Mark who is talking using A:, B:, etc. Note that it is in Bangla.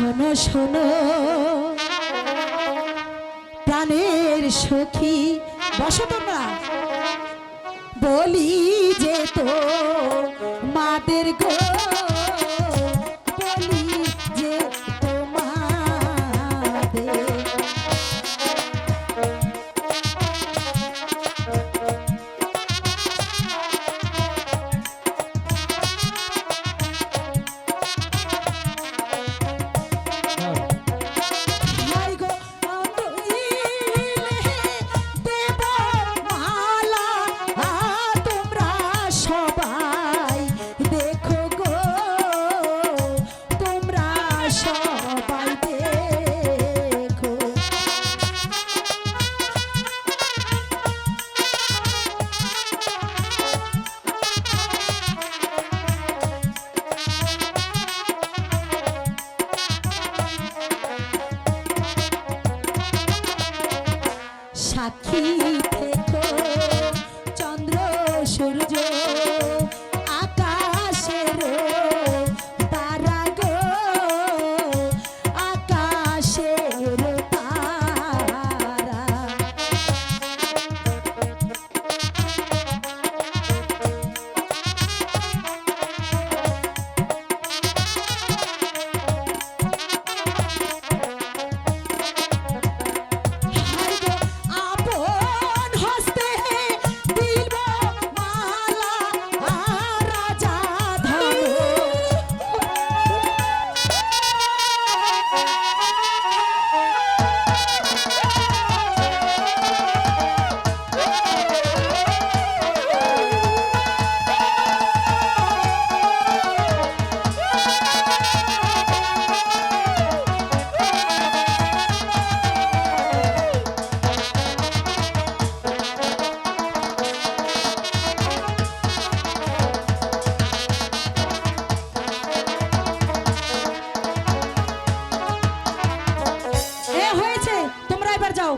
A: শোনো শোনো। প্রাণের সখী বসো তোমরা। বলি যে তো মাদের গো। সাক্ষী থেকে চন্দ্র সূর্য যাও